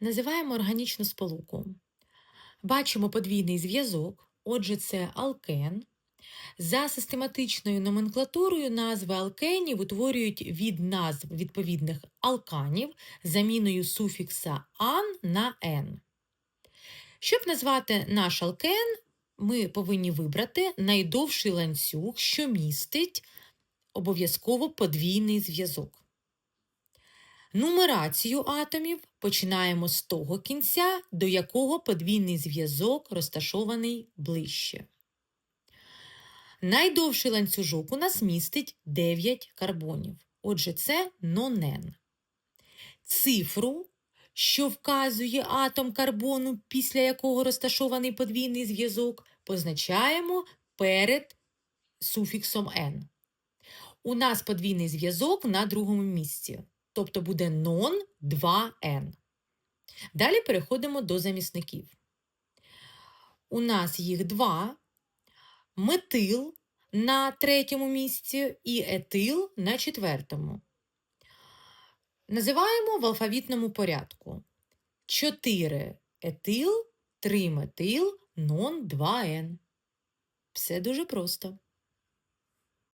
Називаємо органічну сполуку. Бачимо подвійний зв'язок, отже, це алкен. За систематичною номенклатурою назви алкенів утворюють від назв відповідних алканів заміною суфікса ан на ен. Щоб назвати наш алкен, ми повинні вибрати найдовший ланцюг, що містить обов'язково подвійний зв'язок. Нумерацію атомів починаємо з того кінця, до якого подвійний зв'язок розташований ближче. Найдовший ланцюжок у нас містить 9 карбонів. Отже, це нонен. Цифру, що вказує атом карбону, після якого розташований подвійний зв'язок, позначаємо перед суфіксом n. У нас подвійний зв'язок на другому місці, тобто буде нон 2n. Далі переходимо до замісників. У нас їх два метил на третьому місці і етил на четвертому. Називаємо в алфавітному порядку. 4 етил, 3 метил, нон 2 н. Все дуже просто.